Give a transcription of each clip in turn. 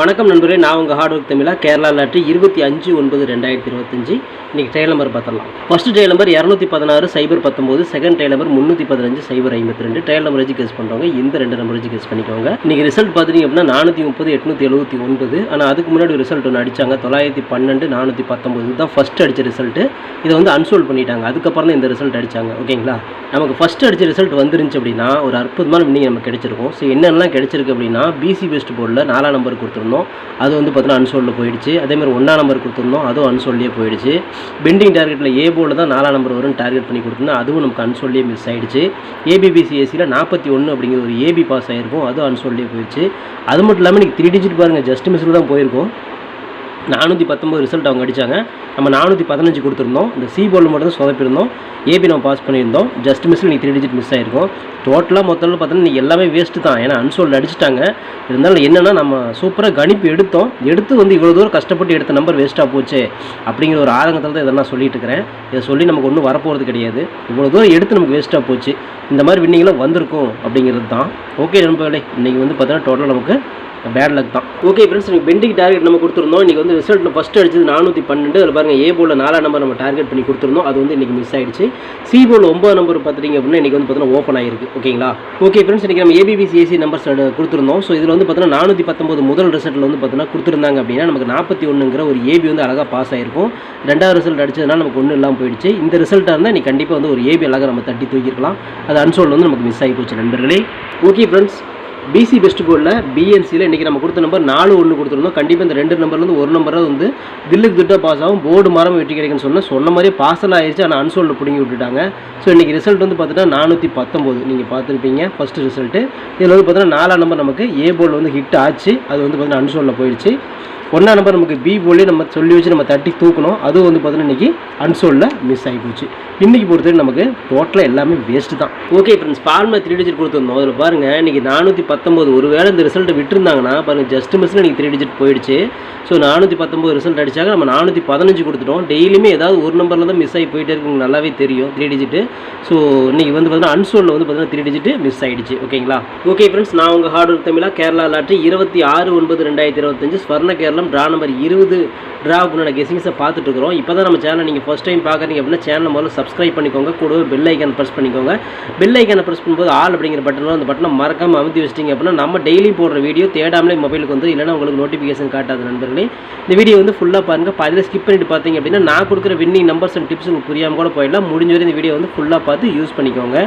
வணக்கம் நண்பரே நான் உங்கள் ஹார்ட் ஒர்க் தமிழா. கேரளா லாட்ரி இருபத்தி அஞ்சு ஒன்பது ரெண்டாயிரத்தி இருபத்தஞ்சு. இன்றைக்கி ட்ரையல் நம்பர் பார்த்துடலாம். ஃபஸ்ட்டு ட்ரையல் நம்பர் இரநூத்தி பதினாறு சைபர் பத்தொம்போது செகண்ட் ட்ரையல் நம்பர் முந்நூற்றி பதினஞ்சு சைபர் ஐம்பத்தி ரெண்டு ட்ரையல் நம்பர் வச்சு கெஸ் பண்ணுறவங்க இந்த ரெண்டு நம்பர் வச்சு கெஸ் பண்ணிக்கோங்க. இன்றைக்கி ரிசல்ட் பார்த்தீங்க அப்படின்னா நானூற்றி முப்பது எட்நூற்றி எழுபத்தி ஒன்பது. ஆனால் அதுக்கு முன்னாடி ரிசல்ட் ஒன்று அடிச்சாங்க. தொள்ளாயிரத்தி பன்னெண்டு நானூற்றி பத்தொம்போது தான் ஃபஸ்ட்டு அடித்த ரிசல்ட்டு இதை வந்து அன்சோல் பண்ணிட்டாங்க. அதுக்கப்புறம் தான் இந்த ரிசல்ட் அடிச்சாங்க. ஓகேங்களா? நமக்கு ஃபஸ்ட் அடித்த ரிசல்ட் வந்துருந்துச்சு அப்படின்னா ஒரு அற்புதமான வின்னிங் நமக்கு கிடைச்சிருக்கும். ஸோ என்னென்னலாம் கிடச்சிருக்கு அப்படின்னா பிசி பெஸ்ட் போர்டில் நாலாம் நம்பர் கொடுத்துருந்தோம் அது வந்து பார்த்தீங்கன்னா அன்சோல்டில் போயிடுச்சு. அதேமாதிரி ஒன்றாம் நம்பர் கொடுத்துருந்தோம். அதுவும் அன்சோல்டே போயிடுச்சு. பெண்டிங் டார்கெட்டில் ஏ போர்டில் தான் நாலாம் நம்பர் வரும் டார்கெட் பண்ணி கொடுத்துருந்தோம் அதுவும் நமக்கு அன்சோல்டே மிஸ் ஆகிடுச்சு ஏபிபிசிஎஸ்சியில் நாற்பத்தி ஒன்று அப்படிங்கிற ஒரு ஏபி பாஸ் ஆகிருக்கும் அதுவும் அன்சோல்டே போயிடுச்சு. அது மட்டும் இல்லாமல் இன்றைக்கி த்ரீ டிஜிட் பாருங்கள் ஜஸ்ட் மிஸ்ஸில் தான் போயிருக்கும். நானூற்றி பத்தொம்பது ரிசல்ட் அவங்க அடித்தாங்க நம்ம நானூற்றி பதினஞ்சு கொடுத்துருந்தோம். இந்த சி போர்டில் மட்டும் தான் சொதப்பிருந்தோம் ஏபி நம்ம பாஸ் பண்ணியிருந்தோம். ஜஸ்ட் மிஸ்ஸில் நீங்கள் த்ரீ டிஜிட் மிஸ் ஆயிருக்கும். டோட்டலாக மொத்தத்தில் பார்த்தீங்கன்னா நீங்கள் எல்லாமே வேஸ்ட்டு தான். ஏன்னா அன்சோல்டு அடிச்சிட்டாங்க. இருந்தாலும் என்னென்னா நம்ம சூப்பராக கணிப்பு எடுத்தோம். எடுத்து வந்து இவ்வளோ தூரம் கஷ்டப்பட்டு எடுத்த நம்பர் வேஸ்ட்டாக போச்சு அப்படிங்கிற ஒரு ஆதங்கத்தில் தான் இதெல்லாம் சொல்லிட்டு இருக்கிறேன். இதை சொல்லி நமக்கு ஒன்றும் வரப்போகிறது கிடையாது. இவ்வளோ தூரம் எடுத்து நமக்கு வேஸ்ட்டாக போச்சு. இந்த மாதிரி வின்னிங்லாம் வந்திருக்கும் அப்படிங்கிறது தான். ஓகே நண்பர்களே இன்றைக்கி வந்து பார்த்தீங்கன்னா டோட்டலாக நமக்கு பேட் லக் தான். ஓகே ஃப்ரெண்ட்ஸ் நீங்கள் பெண்டிங் டார்கெட் நம்ம கொடுத்துருந்தோம். இன்றைக்கி வந்து ரிசல்ட் ஃபஸ்ட்டு அடிச்சது நானூற்றி பன்னெண்டு. அதில் பாருங்கள் ஏ போல் நாலாம் நம்பர் நம்ம டார்கெட் பண்ணி கொடுத்துருந்தோம். அது வந்து இன்றைக்கி மிஸ் ஆகிடுச்சு சி போல் ஒம்பது நம்பர் பார்த்துட்டிங்க அப்படின்னா இன்றைக்கி வந்து பார்த்தீங்கன்னா ஓப்பன் ஆயிருக்கு. ஓகேங்களா ஓகே ஃப்ரெண்ட்ஸ் இன்றைக்கி நம்ம ஏபிபிசிஎஸ்சி நம்பர்ஸ் கொடுத்துருந்தோம். ஸோ இதில் வந்து பார்த்தீங்கன்னா நானூற்றி பத்தொம்பது முதல் ரிசல்ட்டில் வந்து பார்த்தீங்கன்னா கொடுத்துருந்தாங்க அப்படின்னா நமக்கு நாற்பத்தி ஒன்றுங்கிற ஒரு ஏபி வந்து அழகாக பாஸ் ஆயிருக்கும். ரெண்டாவது ரிசல்ட் அடிச்சதுனால நமக்கு ஒன்றும் இல்லாமல் போயிடுச்சு. இந்த ரிசல்ட்டாக இருந்தால் நீ கண்டிப்பாக வந்து ஒரு ஏபி அழகாக நம்ம தட்டி தூக்கிருக்கலாம் அது அன்சோல்டு வந்து நமக்கு மிஸ் ஆகி போச்சு நண்பர்களே. ஓகே ஃப்ரெண்ட்ஸ் பிசி பெஸ்ட் போர்டில் பிஎன்சியில் இன்றைக்கி நம்ம கொடுத்த நம்பர் நாலு ஒன்று கொடுத்துருந்தோம். கண்டிப்பாக இந்த ரெண்டு நம்பர்லேருந்து ஒரு நம்பராக வந்து தில்லுக்கு திட்டாக பாஸ் ஆகும். போர்டு மரம் வெட்டி கிடைக்குன்னு சொன்னால் சொன்ன மாதிரியே பாசல் ஆயிடுச்சு ஆனால் அன்சோல்டு பிடிங்கி விட்டுட்டாங்க. ஸோ இன்றைக்கி ரிசல்ட் வந்து பார்த்தீங்கன்னா நானூற்றி பத்தொம்போது நீங்கள் பார்த்துருப்பீங்க. ஃபஸ்ட்டு ரிசல்ட்டு இதில் வந்து பார்த்தீங்கன்னா நாலாம் நம்பர் நமக்கு ஏ போர்டில் வந்து ஹிட் ஆச்சு. அது வந்து பார்த்தீங்கன்னா அன்சோல்டில் போயிடுச்சு ஒன்றா நம்பர் நமக்கு பி போலே நம்ம சொல்லி வச்சு நம்ம தட்டி தூக்கணும். அதுவும் வந்து பார்த்தீங்கன்னா இன்றைக்கி அன்சோலில் மிஸ் ஆகி போச்சு. இன்றைக்கி பொறுத்தவரை நமக்கு டோட்டலாக எல்லாமே வேஸ்ட்டு தான். ஓகே ஃப்ரெண்ட்ஸ் ஃபார்மில் த்ரீ டிஜிட் கொடுத்துருந்தோம். அதில் பாருங்கள் இன்றைக்கி நானூற்றி பத்தொம்போது ஒரு வேளை இந்த ரிசல்ட்டை விட்டுருந்தாங்கன்னா பாருங்கள் ஜஸ்ட் மிஸ்ஸில் இன்றைக்கி த்ரீ டிஜிட் போயிடுச்சு. ஸோ நானூற்றி பத்தொம்போது ரிசல்ட் அடிச்சாங்க. நம்ம நானூற்றி பதினஞ்சு கொடுத்துட்டோம். டெய்லியுமே ஏதாவது ஒரு நம்பரில் தான் மிஸ் ஆகி போயிட்டே இருக்கு நல்லாவே தெரியும் த்ரீ டிஜிட்டு ஸோ இன்றைக்கி வந்து பார்த்தீங்கன்னா அன்சோலில் வந்து பார்த்தீங்கன்னா த்ரீ டிஜிட்டு மிஸ் ஆகிடுச்சு ஓகேங்களா ஓகே ஃப்ரெண்ட்ஸ் நான் உங்கள் ஹார்ட் ஒர்க் தமிழாக கேரளா லாட்ரி இருபத்தி ஆறு ஒன்பது ரெண்டாயிரத்தி இருபத்தஞ்சு ஸ்வர்ண கேரளம் ட்ரா நம்பர் இருபது ட்ராவுக்குண்டான கெஸிங்ஸை பார்த்துட்டு இருக்கிறோம் இப்போ தான் நம்ம சேனலை நீங்கள் ஃபஸ்ட் டைம் பார்க்குறீங்க அப்படின்னா சேனல் முதல்ல சப்ஸ்கிரைப் பண்ணிக்கோங்க. கூடவே பெல் ஐக்கான் ப்ரெஸ் பண்ணிக்கோங்க. பெல் ஐக்கானை ப்ரெஸ் பண்ணும்போது ஆல் அப்படிங்கிற பட்டன் அந்த பட்டனை மறக்காமல் அமுத்தி வச்சிட்டிங்க அப்படின்னா நம்ம டெய்லியும் போடுற வீடியோ தேடாமலே மொபைலுக்கு வந்து இல்லைனா உங்களுக்கு நோட்டிஃபிகேஷன் காட்டாது நண்பர்களே. இந்த வீடியோ வந்து ஃபுல்லாக பாருங்கள் பாதியில் ஸ்கிப் பண்ணிட்டு பார்த்தீங்க அப்படின்னா நான் கொடுக்குற வின்னிங் நம்பர்ஸ் அண்ட் டிப்ஸ் உங்களுக்கு புரியாமல் கூட போயிடலாம். முடிஞ்ச வரை இந்த வீடியோ வந்து ஃபுல்லாக பார்த்து யூஸ் பண்ணிக்கோங்க.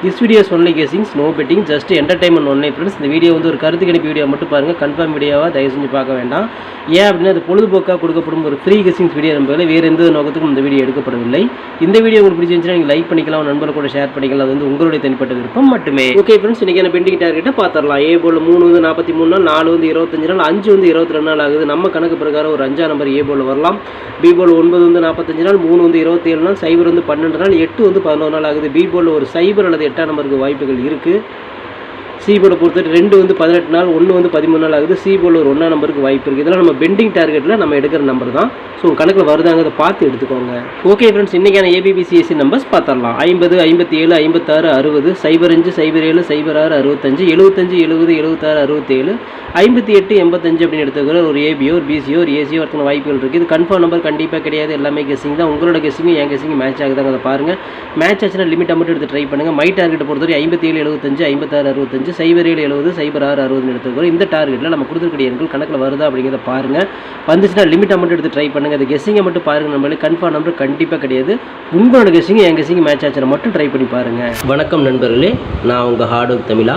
This videos only guessings no betting just entertainment only friends இந்த வீடியோ வந்து ஒரு கருத்து கணிப்பு வீடியோ மட்டும் பாருங்கள் கன்ஃபார்ம் வீடியோவாக தயவு செஞ்சு பார்க்க வேண்டாம். ஏன் அப்படின்னா அது பொழுதுபோக்காக கொடுக்கப்படும் ஒரு ஃப்ரீ கெஸிங்ஸ் வீடியோ நம்பளை வேறு எந்த நோக்கத்துக்கும் இந்த வீடியோ எடுக்கப்படவில்லை. இந்த வீடியோ உங்களுக்கு பிடிச்சிருந்துச்சுன்னா நீங்கள் லைக் பண்ணிக்கலாம் நண்பர்கள் கூட ஷேர் பண்ணிக்கலாம். அது வந்து உங்களுடைய தனிப்பட்ட விருப்பம் மட்டுமே. ஓகே ஃப்ரெண்ட்ஸ் இன்றைக்கி நான் பெண்டிங் டார்கெட்டை பார்த்துடலாம். ஏ போல் மூணு வந்து நாற்பத்தி மூணு நாள் நாலு வந்து இருபத்தஞ்சு நாள் அஞ்சு வந்து இருபத்தி ரெண்டு நாள் ஆகுது. நம்ம கணக்கு பிரகாரம் ஒரு அஞ்சாம் நம்பர் ஏ போல் வரலாம். பி போல் ஒன்பது வந்து நாற்பத்தஞ்சு நாள் மூணு வந்து இருபத்தேழு நாள் சைபர் வந்து பன்னெண்டு நாள் எட்டு வந்து பதினோரு நாள் ஆகுது. பி போல் ஒரு சைபர் அல்லது எட்டாம் நம்பருக்கு வாய்ப்புகள் இருக்குது சி போர்டை பொறுத்தவரை ரெண்டு வந்து பதினெட்டு நாள் ஒன்று வந்து பதிமூணு நாள் ஆகுது. சி போர்டில் ஒரு ஒன்றா நம்பருக்கு வாய்ப்பு இருக்குது இதெல்லாம் நம்ம பெண்டிங் டார்கெட்டில் நம்ம எடுக்கிற நம்பர் தான். ஸோ கணக்கில் வருதாங்கிறத பார்த்து எடுத்துக்கோங்க. ஓகே ஃப்ரெண்ட்ஸ் இன்றைக்கான ஏபிபிசிஎஸ்சி நம்பர்ஸ் பார்த்துடலாம். ஐம்பது ஐம்பத்தி ஏழு ஐம்பத்தாறு அறுபது சைபர் அஞ்சு சைபர் ஏழு சைபர் ஆறு அறுபத்தஞ்சு எழுபத்தஞ்சு எழுபது எழுபத்தாறு அறுபத்தேழு ஐம்பத்தி எட்டு எண்பத்தஞ்சு அப்படின்னு எடுத்துக்கிற ஒரு ஏபியோ ஒரு பிசியோ ஒரு ஏசியோ ஒருத்தன வாய்ப்புகள் இருக்குது இது கன்ஃபார்ம் நம்பர் கண்டிப்பாக கிடையாது. எல்லாமே கெஸிங் தான். உங்களோட கெஸிங்கும் என் கெஸிங் மேட்ச் ஆகுதாங்க அதை பாருங்கள் மேட்ச் ஆச்சுன்னா லிமிட்டாக மட்டும் எடுத்து ட்ரை பண்ணுங்கள் மை டார்கெட் பொறுத்தவரை ஐம்பத்தி ஏழு எழுபத்தஞ்சு ஐம்பத்தாறு அறுபத்தஞ்சு சைபர் ஏழு எழுபது சைபர் ஆறு அறுபதுன்னு எடுத்துக்கிறோம் இந்த டார்கெட்டில் நம்ம கொடுத்துருக்கிற எண்கள் கணக்கில் வருதா அப்படிங்கிறத பாருங்கள் வந்துச்சுன்னா லிமிட் மட்டும் எடுத்து ட்ரை பண்ணுங்கள் அது கெஸிங்கை மட்டும் பாருங்கள் நம்மளுக்கு கன்ஃபார்ம் நம்பர் கண்டிப்பாக கிடையாது. உங்களோட கெஸிங் என் கெஸிங் மேட்ச் ஆச்சுன்னா மட்டும் ட்ரை பண்ணி பாருங்கள் வணக்கம் நண்பர்களே. நான் உங்கள் ஹார்ட் ஒர்க் தமிழா.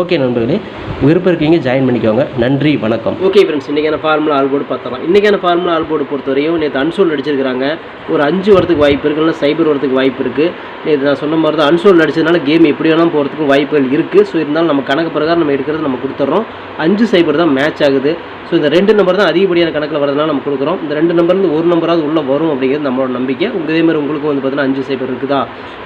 ஓகே நண்பர்களே விருப்பம் இருக்கீங்க ஜாயின் பண்ணிக்கோங்க. நன்றி வணக்கம். ஓகே ஃப்ரெண்ட்ஸ் இன்றைக்கான ஃபார்முலா ஆல் போர்டு பார்த்தலாம் இன்றைக்கான ஃபார்முலா ஆல் போர்டு பொறுத்தவரையும் நேற்று அன்சோல் நடிச்சிருக்கிறாங்க. ஒரு அஞ்சு வரத்துக்கு வாய்ப்பு இருக்குது இல்லைனா சைபர் வரத்துக்கு வாய்ப்பு இருக்குது நேற்று நான் சொன்ன மாதிரி தான் அன்சோல் நடிச்சதுனால கேம் எப்படி வேணாலும் போகிறதுக்கும் வாய்ப்புகள் இருக்குது ஸோ இருந்தாலும் நம்ம கணக்கு பிரகாரம் நம்ம எடுக்கிறது நம்ம கொடுத்துட்றோம். அஞ்சு சைபர் தான் மேட்ச் ஆகுது. ஸோ இந்த ரெண்டு நம்பர் தான் அதிகப்படியான கணக்கில் வரதுனால நம்ம கொடுக்குறோம். இந்த ரெண்டு நம்பர்லேருந்து ஒரு நம்பராவது உள்ளே வரும் அப்படிங்கிறது நம்மளோட நம்பிக்கை. உங்கள் இதே மாதிரி உங்களுக்கு வந்து பார்த்தீங்கன்னா அஞ்சு சைபர் இருக்குதா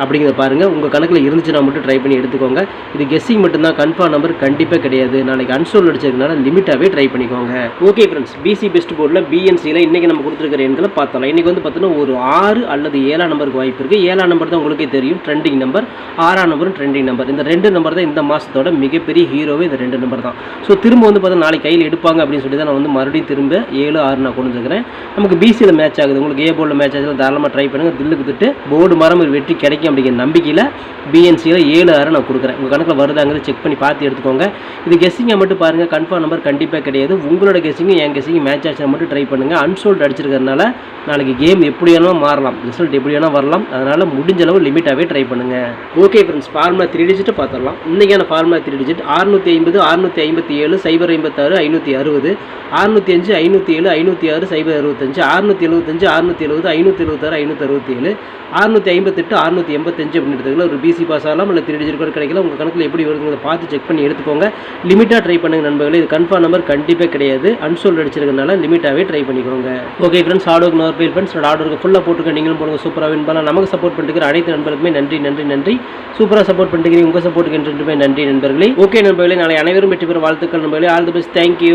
அப்படிங்கிறத பாருங்கள் உங்கள் கணக்கில் இருந்துச்சுன்னா மட்டும் ட்ரை பண்ணி எடுத்துக்கோங்க. இது கெஸ்ஸிங் மட்டும்தான் கன்ஃபார்ம் நம்பர் கண்டிப்பாக கிடையாது. நாளைக்கு அன்சோல் அடிச்சதுனால லிமிட்டாகவே ட்ரை பண்ணிக்கோங்க. ஓகே ஃப்ரெண்ட்ஸ் பிசி பெஸ்ட் போர்டில் பிஎன்சியில் இன்றைக்கி நம்ம கொடுத்துருக்கிற எண்களை பார்த்தலாம் இன்றைக்கி வந்து பார்த்தீங்கன்னா ஒரு ஆறு அல்லது ஏழாம் நம்பருக்கு வாய்ப்பு இருக்குது ஏழாம் நம்பர் தான் உங்களுக்கே தெரியும். ட்ரெண்டிங் நம்பர் ஆறாம் நம்பரும் ட்ரெண்டிங் நம்பர் இந்த ரெண்டு நம்பர் தான் இந்த மாதத்தோட மிகப்பெரிய ஹீரோவே இந்த ரெண்டு நம்பர் தான். ஸோ திரும்ப வந்து பார்த்தீங்கன்னா நாளைக்கு கையில் எடுப்பாங்க அப்படின்னு சொல்லி தான் நான் வந்து மறுபடியும் திரும்ப ஏழு ஆறு நான் கொண்டு வந்துருக்கிறேன். நமக்கு பிசியில் மேட்ச் ஆகுது. உங்களுக்கு ஏ போர்டில் மேட்ச் ஆகுது தாராளமாக ட்ரை பண்ணுங்கள் தில்லுக்கு திட்டு போர்டு மரம் ஒரு வெற்றி கிடைக்கும் அப்படிங்கிற நம்பிக்கையில் பிஎன்சியில் ஏழு ஆறு நான் கொடுக்குறேன். உங்கள் கணக்கில் வருதாங்கிறத செக் பண்ணி பார்த்து எடுத்துக்கோங்க. இது கெஸ்ஸிங்கை மட்டும் பாருங்கள் கன்ஃபார்ம் நம்பர் கண்டிப்பாக கிடையாது. உங்களோட கெஸ்ஸிங்கும் என் கெஸ்ஸிங்கும் மேட்ச் ஆச்சுன்னா மட்டும் ட்ரை பண்ணுங்கள் அன்சோல்ட் அடிச்சிருக்கிறதுனால நாளைக்கு கேம் எப்படி வேணாலும் மாறலாம். ரிசல்ட் எப்படி வேணால் வரலாம். அதனால் முடிஞ்ச அளவு லிமிட்டாகவே ட்ரை பண்ணுங்கள் okay friends formula three digit பார்த்துடலாம். இன்றைக்கான ஃபார்முலா த்ரீ டிஜிட் அறுநூற்றி ஐம்பது அறுநூற்றி ஐம்பத்தி ஏழு சைபர் ஐம்பத்தாறு ஐநூற்றி அறுபது. அறுநூற்றி அஞ்சு ஐநூற்றி ஏழு ஐநூற்றி ஆறு சைபர் அறுபத்தஞ்சு அறுநூற்றி எழுபத்தஞ்சு அறுநூற்றி எழுபது ஐநூற்றி எழுபத்தாறு ஐநூற்றி அறுபத்தி ஏழு அறுநூற்றி ஐம்பத்தெட்டு அறுநூற்றி எண்பத்தஞ்சு அப்படின்னு எடுத்துக்கலாம் ஒரு பிசி பாஸ் ஆகலாம் இல்லை த்ரீ டிஜிட் கூட கிடைக்கல. உங்கள் கணக்கில் எப்படி வருதுங்கிறத பார்த்து செக் பண்ணி எடுத்துக்கோங்க. லிமிட்டாக ட்ரை பண்ணுங்க நண்பர்களே. இது கன்ஃபார்ம் நம்பர் கண்டிப்பாக கிடையாது. அன்சோல்ட் அடிச்சிருக்கனால லிமிட்டாகவே ட்ரை பண்ணிக்கோங்க. ஓகே ஃப்ரெண்ட்ஸ் ஆர்டருக்கு நோர் பேர் ஃப்ரெண்ட்ஸ் ஆர்டருக்கு ஃபுல்லாக போட்டுக்க நீங்களும் போடுங்க. சூப்பராக வின் பண்ணலாம். நமக்கு சப்போர்ட் பண்ணிட்டு அனைத்து நண்பர்களுக்குமே நன்றி நன்றி நன்றி. சூப்பராக சப்போர்ட் பண்ணிக்கிறீங்க உங்கள் சப்போர்ட்டுக்கு என்றுமே நன்றி நண்பர்களே. ஓகே நண்பர்களே. நாளை அனைவரும் வெற்றி பெற வாழ்த்துக்கள் நண்பர்களே. All the best thank you